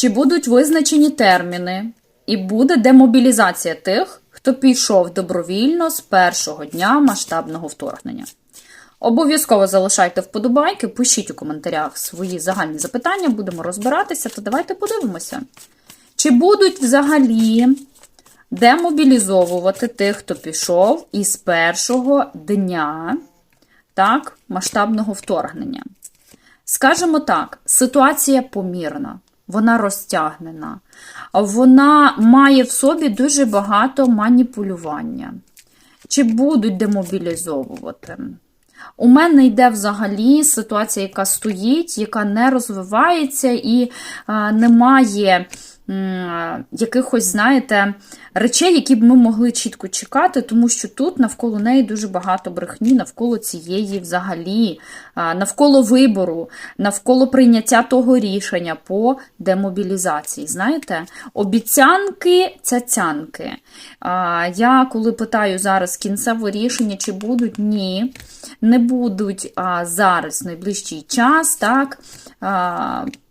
Чи будуть визначені терміни, і буде демобілізація тих, хто пішов добровільно з першого дня масштабного вторгнення? Обов'язково залишайте вподобайки, пишіть у коментарях свої загальні запитання, будемо розбиратися, то давайте подивимося. Чи будуть взагалі демобілізовувати тих, хто пішов із першого дня так, масштабного вторгнення? Скажемо так, ситуація помірна, вона розтягнена, вона має в собі дуже багато маніпулювання. Чи будуть демобілізовувати? У мене йде взагалі ситуація, яка стоїть, яка не розвивається і а, немає м, якихось, знаєте, речей, які б ми могли чітко чекати, тому що тут навколо неї дуже багато брехні, навколо цієї взагалі, навколо вибору, навколо прийняття того рішення по демобілізації. Знаєте, обіцянки цяцянки. Я коли питаю зараз кінцеве рішення, чи будуть, ні, не будуть зараз найближчий час, так.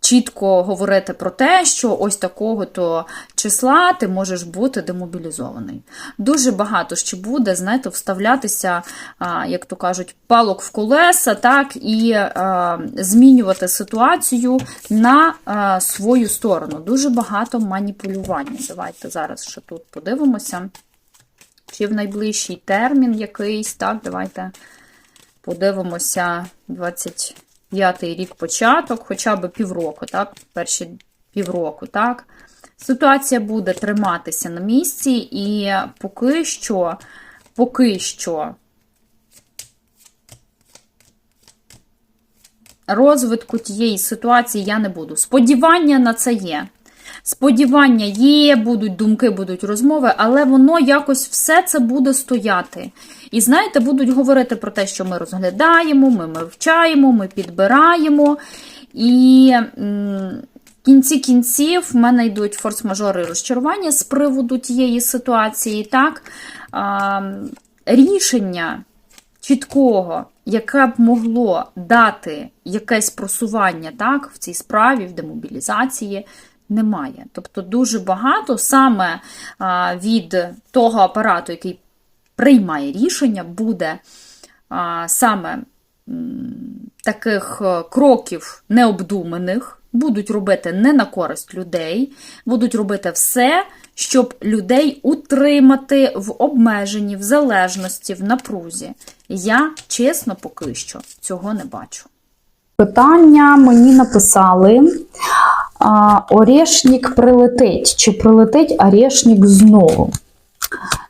Чітко говорити про те, що ось такого-то числа ти можеш бути демобілізований. Дуже багато ще буде, знаєте, вставлятися, як то кажуть, палок в колеса, так, і змінювати ситуацію на свою сторону. Дуже багато маніпулювання. Давайте зараз ще тут подивимося. Чи в найближчий термін якийсь, так, давайте подивимося 25-й рік початок, хоча б півроку, так, перші півроку, так. Ситуація буде триматися на місці, і поки що, поки що розвитку тієї ситуації я не буду. Сподівання на це є. Сподівання є, будуть думки, будуть розмови, але воно якось все це буде стояти. І знаєте, будуть говорити про те, що ми розглядаємо, ми вивчаємо, ми підбираємо. І в кінці кінців в мене йдуть форс-мажори розчарування з приводу тієї ситуації. Так? А, рішення чіткого, яке б могло дати якесь просування так, в цій справі, в демобілізації, немає. Тобто дуже багато саме від того апарату, який приймає рішення, буде саме таких е, кроків необдуманих, будуть робити не на користь людей, будуть робити все, щоб людей утримати в обмеженні, в залежності, в напрузі. Я чесно поки що цього не бачу. Питання мені написали. А, Орешник прилетить. Чи прилетить Орешник знову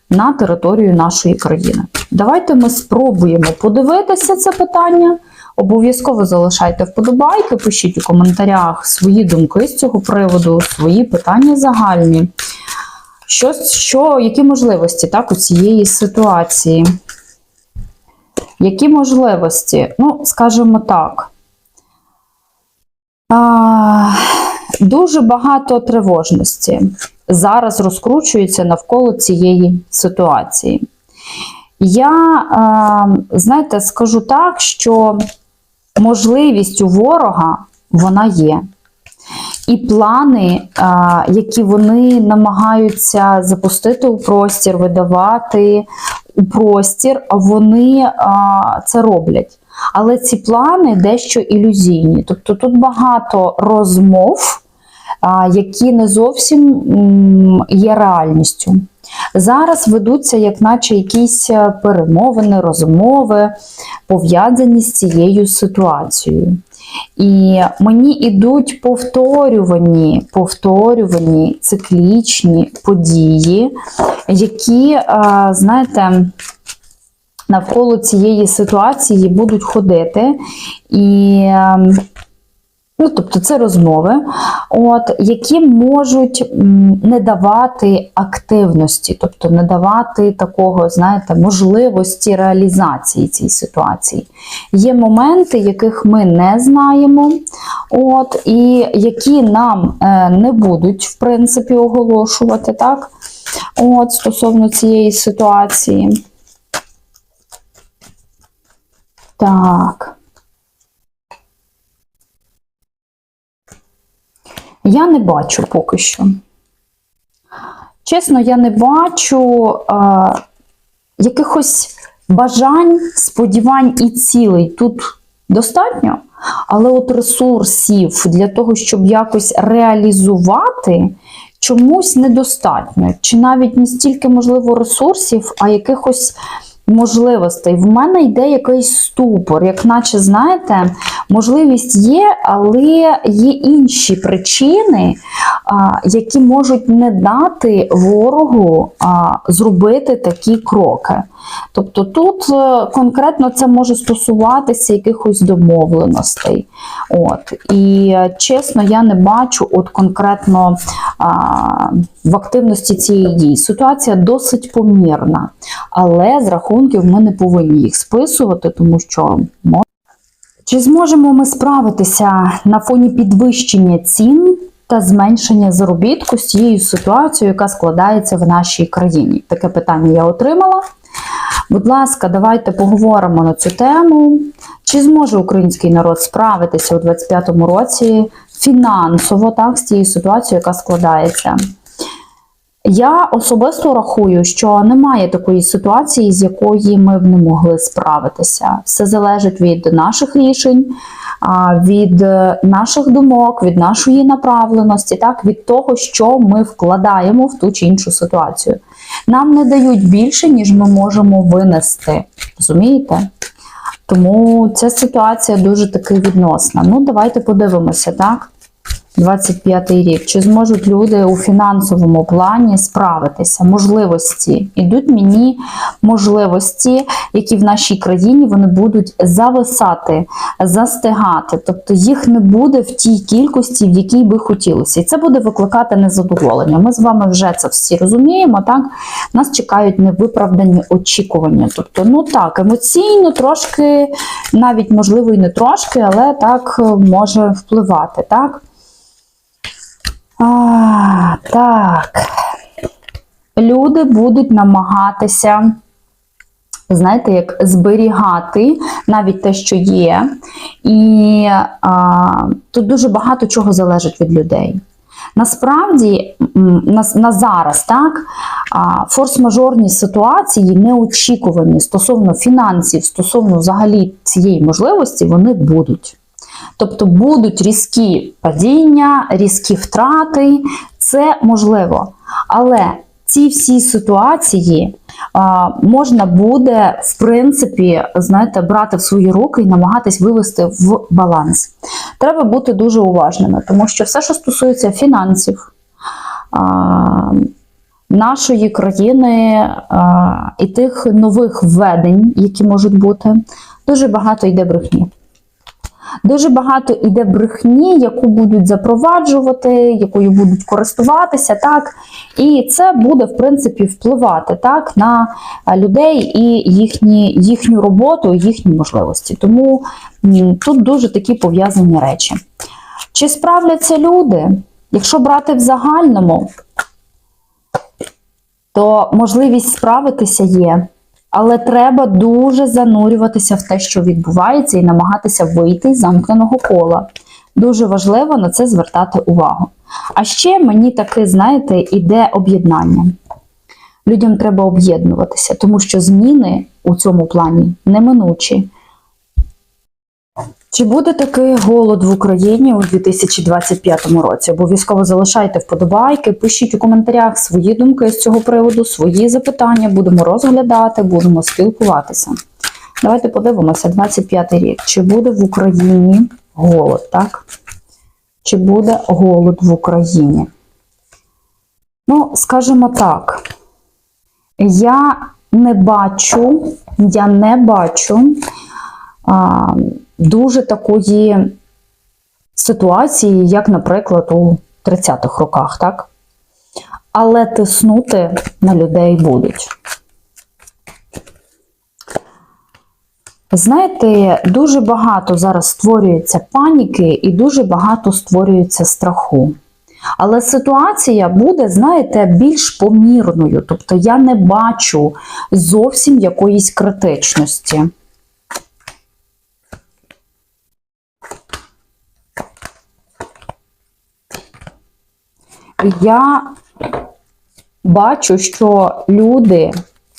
на територію нашої країни? Давайте ми спробуємо подивитися це питання. Обов'язково залишайте вподобайки, пишіть у коментарях свої думки з цього приводу, свої питання загальні. Що, що, які можливості так, у цієї ситуації? Які можливості? Ну, скажімо так. А, Дуже багато тривожності зараз розкручується навколо цієї ситуації. Я, знаєте, скажу так, що можливість у ворога вона є. І плани, які вони намагаються запустити у простір, видавати у простір, вони це роблять. Але ці плани дещо ілюзійні. Тобто тут багато розмов, які не зовсім є реальністю. Зараз ведуться, як наче якісь е, перемовини, розмови, пов'язані з цією ситуацією. І мені йдуть повторювані, повторювані циклічні події, які, е, знаєте, навколо цієї ситуації будуть ходити. І, ем, ну, тобто, це розмови, от, які можуть не давати активності, тобто не давати такого, знаєте, можливості реалізації цієї ситуації. Є моменти, яких ми не знаємо, от, і які нам е, не будуть, в принципі, оголошувати, так? От, стосовно цієї ситуації. Так. Я не бачу поки що. Чесно, я не бачу а, якихось бажань, сподівань і цілей тут достатньо, але от ресурсів для того, щоб якось реалізувати, чомусь недостатньо. Чи навіть не стільки, можливо, ресурсів, а якихось можливостей. В мене йде якийсь ступор, як наче, знаєте, можливість є, але є інші причини, які можуть не дати ворогу зробити такі кроки. Тобто тут е, конкретно це може стосуватися якихось домовленостей. От. І е, чесно, я не бачу от конкретно а, в активності цієї дії. Ситуація досить помірна, але з рахунків ми не повинні їх списувати, тому що чи зможемо ми справитися на фоні підвищення цін та зменшення заробітку з цією ситуацією, яка складається в нашій країні? Таке питання я отримала. Будь ласка, давайте поговоримо на цю тему. Чи зможе український народ справитися у 2025 році фінансово так, з цією ситуацією, яка складається? Я особисто рахую, що немає такої ситуації, з якої ми б не могли справитися. Все залежить від наших рішень, від е, наших думок, від нашої направленості, так, від того, що ми вкладаємо в ту чи іншу ситуацію. Нам не дають більше, ніж ми можемо винести. Розумієте? Тому ця ситуація дуже таки відносна. Ну, давайте подивимося, так? 25 рік. Чи зможуть люди у фінансовому плані справитися? Можливості. Ідуть мені можливості, які в нашій країні вони будуть зависати, застигати. Тобто їх не буде в тій кількості, в якій би хотілося. І це буде викликати незадоволення. Ми з вами вже це всі розуміємо. Так? Нас чекають невиправдані очікування. Тобто, ну так, емоційно трошки, навіть можливо і не трошки, але так може впливати. так? А, так. Люди будуть намагатися, знаєте, як зберігати навіть те, що є. І а, тут дуже багато чого залежить від людей. Насправді, на, на зараз так, форс-мажорні ситуації неочікувані стосовно фінансів, стосовно взагалі цієї можливості, вони будуть. Тобто будуть різкі падіння, різкі втрати, це можливо. Але ці всі ситуації а, можна буде, в принципі, знаєте, брати в свої руки і намагатись вивести в баланс. Треба бути дуже уважними, тому що все, що стосується фінансів, а, нашої країни а, і тих нових введень, які можуть бути, дуже багато йде брехні. Дуже багато іде брехні, яку будуть запроваджувати, якою будуть користуватися, так і це буде в принципі впливати так на людей і їхні, їхню роботу, їхні можливості. Тому тут дуже такі пов'язані речі. Чи справляться люди? Якщо брати в загальному, то можливість справитися є. Але треба дуже занурюватися в те, що відбувається, і намагатися вийти з замкненого кола. Дуже важливо на це звертати увагу. А ще мені таки, знаєте, іде об'єднання. Людям треба об'єднуватися, тому що зміни у цьому плані неминучі. Чи буде такий голод в Україні у 2025 році? Обов'язково залишайте вподобайки, пишіть у коментарях свої думки з цього приводу, свої запитання. Будемо розглядати, будемо спілкуватися. Давайте подивимося, 25 рік. Чи буде в Україні голод, так? Чи буде голод в Україні? Ну, скажімо так, я не бачу, я не бачу а, дуже такої ситуації, як, наприклад, у 30-х роках, так? Але тиснути на людей будуть. Знаєте, дуже багато зараз створюється паніки і дуже багато створюється страху. Але ситуація буде, знаєте, більш помірною. Тобто я не бачу зовсім якоїсь критичності. Я бачу, що люди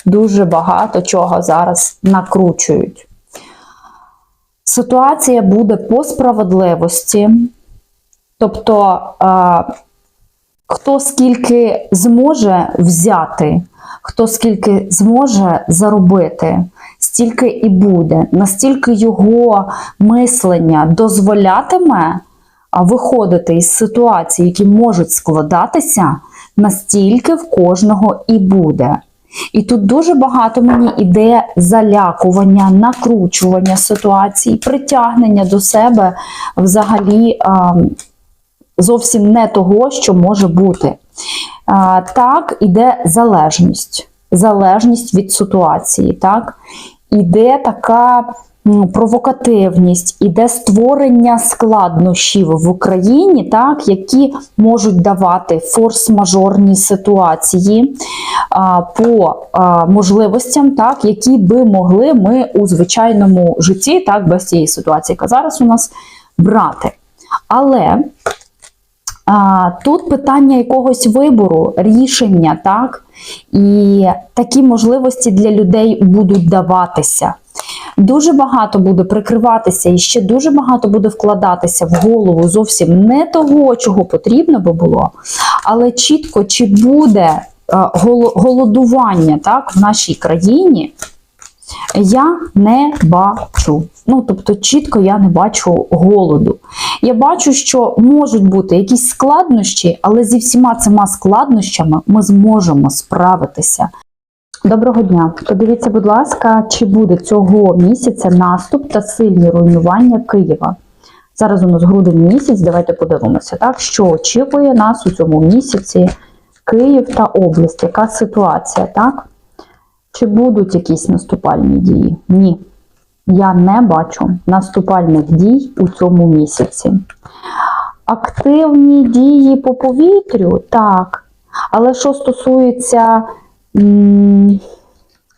дуже багато чого зараз накручують. Ситуація буде по справедливості, тобто а, хто скільки зможе взяти, хто скільки зможе заробити, стільки і буде. Настільки його мислення дозволятиме виходити із ситуацій, які можуть складатися, настільки в кожного і буде. І тут дуже багато мені іде залякування, накручування ситуацій, притягнення до себе взагалі а, зовсім не того, що може бути. А, так, іде залежність, залежність від ситуації. Так? Іде така провокативність, іде створення складнощів в Україні, так, які можуть давати форс-мажорні ситуації а, по а, можливостям, так, які би могли ми у звичайному житті, так, без цієї ситуації, яка зараз у нас брати. Але а, тут питання якогось вибору, рішення, так? І такі можливості для людей будуть даватися. Дуже багато буде прикриватися і ще дуже багато буде вкладатися в голову зовсім не того, чого потрібно би було, але чітко, чи буде голодування так, в нашій країні, я не бачу. Ну, тобто, чітко я не бачу голоду. Я бачу, що можуть бути якісь складнощі, але зі всіма цими складнощами ми зможемо справитися. Доброго дня. Подивіться, будь ласка, чи буде цього місяця наступ та сильні руйнування Києва. Зараз у нас грудень місяць, давайте подивимося, так, що очікує нас у цьому місяці Київ та область. Яка ситуація, так? Чи будуть якісь наступальні дії? Ні. Я не бачу наступальних дій у цьому місяці. Активні дії по повітрю так. Але що стосується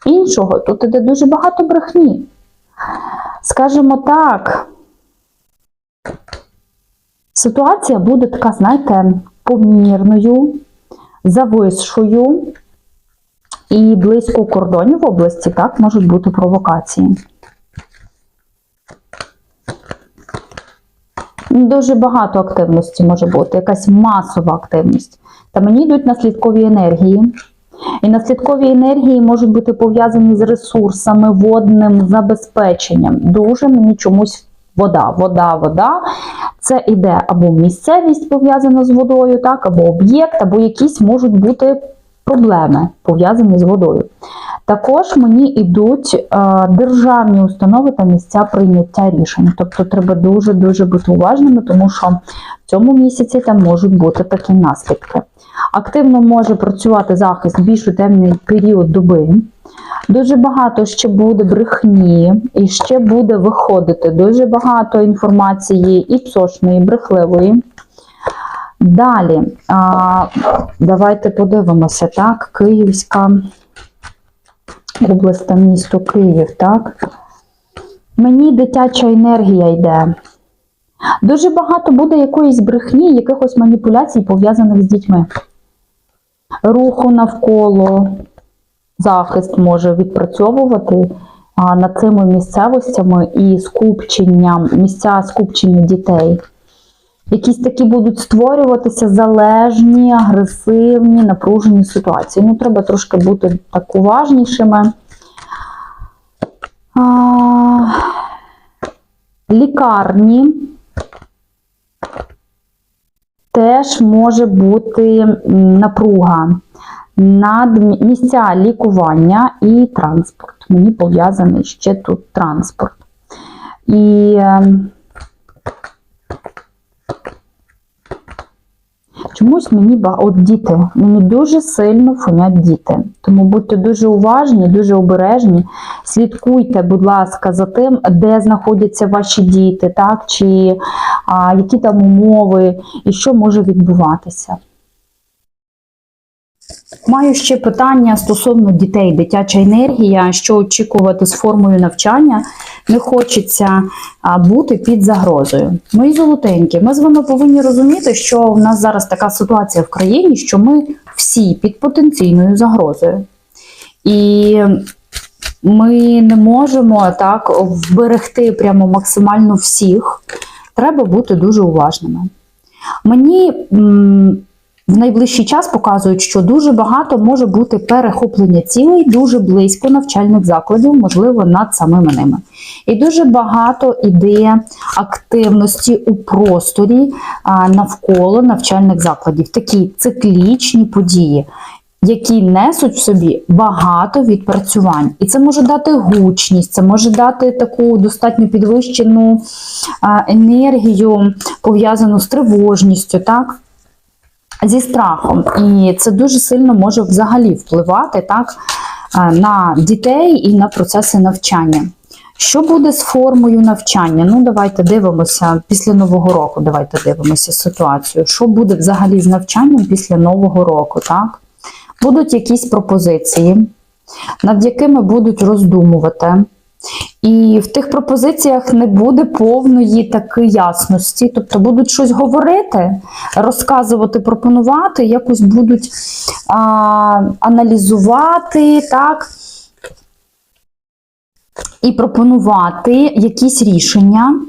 іншого, тут іде дуже багато брехні. Скажімо так, ситуація буде така, знаєте, помірною, зависшою. І близько кордонів в області так можуть бути провокації. Дуже багато активності може бути, якась масова активність. Та мені йдуть наслідкові енергії. І наслідкові енергії можуть бути пов'язані з ресурсами, водним забезпеченням. Дуже мені чомусь вода, вода, вода. Це іде або місцевість пов'язана з водою, так, або об'єкт, або якісь можуть бути проблеми пов'язані з водою. Також мені йдуть е, державні установи та місця прийняття рішень. Тобто треба дуже-дуже бути уважними, тому що в цьому місяці там можуть бути такі наслідки. Активно може працювати захист більш у темний період доби. Дуже багато ще буде брехні, і ще буде виходити дуже багато інформації і псошної, і брехливої. Далі, а, давайте подивимося, так, Київська область та місто Київ, так. Мені дитяча енергія йде. Дуже багато буде якоїсь брехні, якихось маніпуляцій, пов'язаних з дітьми. Руху навколо захист може відпрацьовувати над цими місцевостями і скупченням, місця скупчення дітей. Якісь такі будуть створюватися залежні, агресивні, напружені ситуації. Ну, треба трошки бути так уважнішими. А, лікарні теж може бути напруга над місця лікування і транспорт. Мені пов'язаний ще тут транспорт. І чомусь мені от діти, мені дуже сильно фонять діти. Тому будьте дуже уважні, дуже обережні. Слідкуйте, будь ласка, за тим, де знаходяться ваші діти, так, чи а, які там умови, і що може відбуватися. Маю ще питання стосовно дітей, дитяча енергія, що очікувати з формою навчання. Не хочеться бути під загрозою. Мої золотенькі, ми з вами повинні розуміти, що в нас зараз така ситуація в країні, що ми всі під потенційною загрозою. І ми не можемо так вберегти прямо максимально всіх. Треба бути дуже уважними. Мені в найближчий час показують, що дуже багато може бути перехоплення цілей дуже близько навчальних закладів, можливо, над самими ними. І дуже багато іде активності у просторі навколо навчальних закладів, такі циклічні події. Які несуть в собі багато відпрацювань, і це може дати гучність, це може дати таку достатньо підвищену енергію, пов'язану з тривожністю, так? Зі страхом. І це дуже сильно може взагалі впливати так, на дітей і на процеси навчання. Що буде з формою навчання? Ну, давайте дивимося після Нового року. Давайте дивимося ситуацію. Що буде взагалі з навчанням після Нового року? Так? Будуть якісь пропозиції, над якими будуть роздумувати. І в тих пропозиціях не буде повної таки ясності. Тобто будуть щось говорити, розказувати, пропонувати, якось будуть а, аналізувати, так, і пропонувати якісь рішення.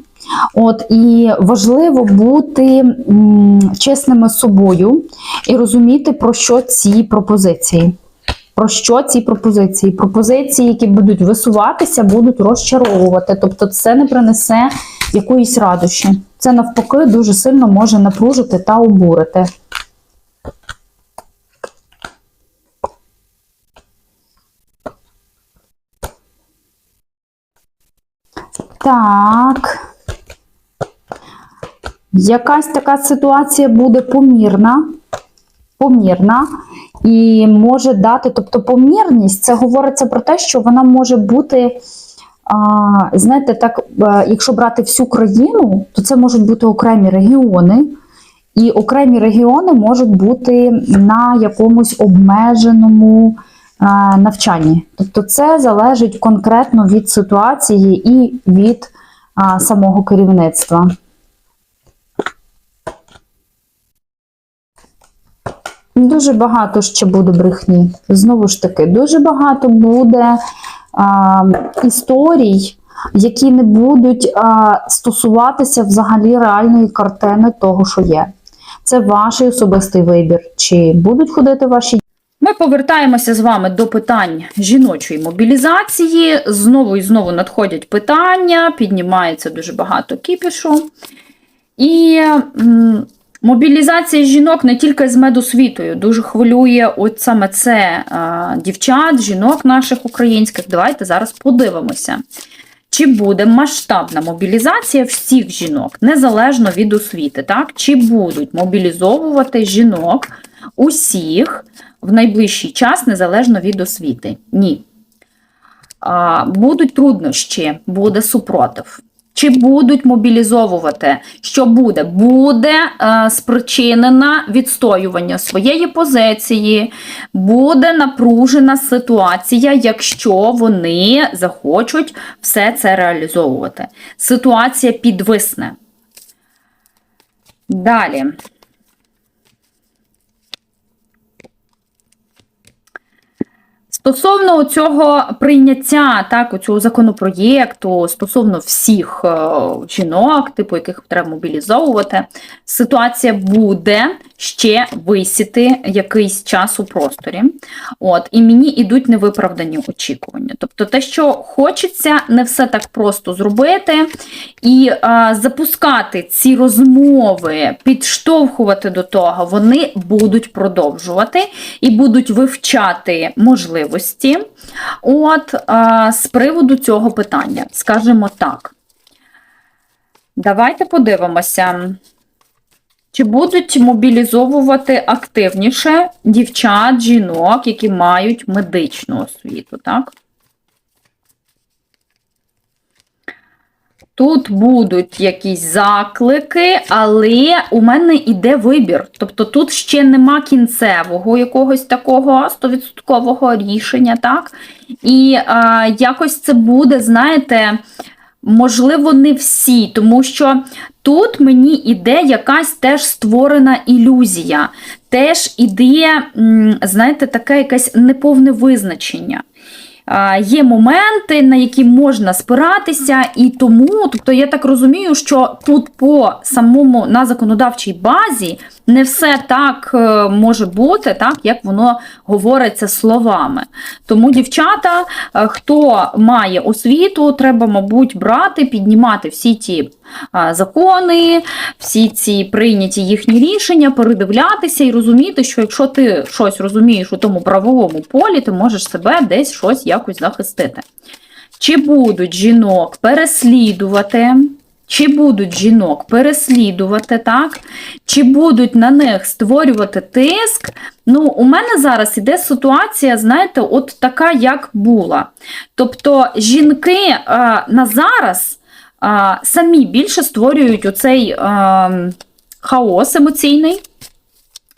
От і важливо бути м, чесними з собою і розуміти, про що ці пропозиції. Про що ці пропозиції? Пропозиції, які будуть висуватися, будуть розчаровувати. Тобто, це не принесе якоїсь радощі. Це навпаки дуже сильно може напружити та обурити. Так. Якась така ситуація буде помірна. Помірна і може дати, тобто помірність, це говориться про те, що вона може бути, знаєте, так, е, якщо брати всю країну, то це можуть бути окремі регіони, і окремі регіони можуть бути на якомусь обмеженому а, навчанні. Тобто це залежить конкретно від ситуації і від самого керівництва. Дуже багато ще буде брехні. Знову ж таки, дуже багато буде а, історій, які не будуть а, стосуватися взагалі реальної картини того, що є. Це ваш особистий вибір. Чи будуть ходити ваші Ми повертаємося з вами до питань жіночої мобілізації. Знову і знову надходять питання, піднімається дуже багато кіпішу. І мобілізація жінок не тільки з медосвітою, дуже хвилює от саме це а, дівчат, жінок наших українських. Давайте зараз подивимося. Чи буде масштабна мобілізація всіх жінок, незалежно від освіти, так? Чи будуть мобілізовувати жінок усіх в найближчий час, незалежно від освіти? Ні. А, будуть труднощі, буде супротив. Чи будуть мобілізовувати? Що буде? Буде е, спричинена відстоювання своєї позиції, буде напружена ситуація, якщо вони захочуть все це реалізовувати. Ситуація підвисне. Далі. Стосовно цього прийняття так, цього законопроєкту, стосовно всіх е, жінок, типу яких треба мобілізовувати, ситуація буде ще висіти якийсь час у просторі. От, і мені йдуть невиправдані очікування. Тобто, те, що хочеться, не все так просто зробити, і е, запускати ці розмови, підштовхувати до того, вони будуть продовжувати і будуть вивчати можливості. От е, з приводу цього питання, скажімо так. Давайте подивимося. Чи будуть мобілізовувати активніше дівчат, жінок, які мають медичну освіту, так? Тут будуть якісь заклики, але у мене йде вибір. Тобто тут ще нема кінцевого якогось такого стовідсоткового рішення, так? І а, якось це буде, знаєте, можливо, не всі, тому що тут мені іде якась теж створена ілюзія, теж іде, знаєте, таке якесь неповне визначення. Є моменти, на які можна спиратися, і тому, тобто я так розумію, що тут по самому на законодавчій базі не все так е, може бути, так як воно говориться словами. Тому, дівчата, е, хто має освіту, треба, мабуть, брати, піднімати всі ті закони, всі ці прийняті їхні рішення, передивлятися і розуміти, що якщо ти щось розумієш у тому правовому полі, ти можеш себе десь щось якось захистити. Чи будуть жінок переслідувати? Чи будуть жінок переслідувати, так? Чи будуть на них створювати тиск? Ну, у мене зараз іде ситуація, знаєте, от така, як була. Тобто жінки е, на зараз е, самі більше створюють оцей е, хаос емоційний,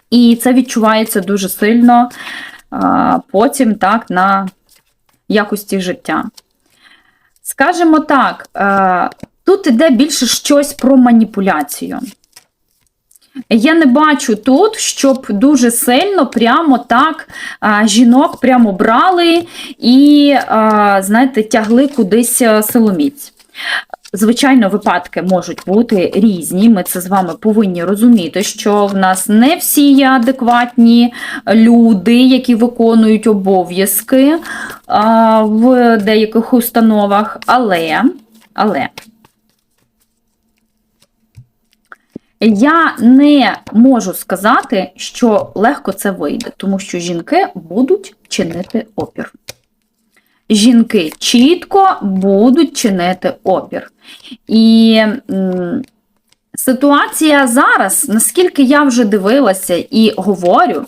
і це відчувається дуже сильно е, потім так, на якості життя. Скажімо так, е, тут іде більше щось про маніпуляцію. Я не бачу тут, щоб дуже сильно прямо так а, жінок прямо брали і, а, знаєте, тягли кудись силоміць. Звичайно, випадки можуть бути різні. Ми це з вами повинні розуміти, що в нас не всі є адекватні люди, які виконують обов'язки в деяких установах, але, але я не можу сказати, що легко це вийде, тому що жінки будуть чинити опір. Жінки чітко будуть чинити опір. І ситуація зараз, наскільки я вже дивилася і говорю,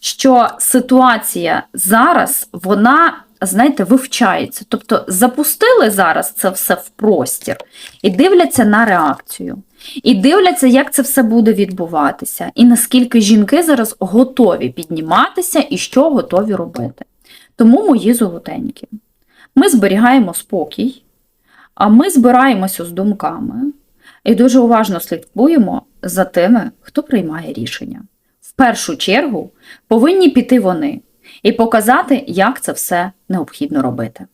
що ситуація зараз, вона, знаєте, вивчається. Тобто запустили зараз це все в простір і дивляться на реакцію. І дивляться, як це все буде відбуватися, і наскільки жінки зараз готові підніматися і що готові робити. Тому мої золотенькі. Ми зберігаємо спокій, а ми збираємося з думками і дуже уважно слідкуємо за тими, хто приймає рішення. В першу чергу повинні піти вони і показати, як це все необхідно робити.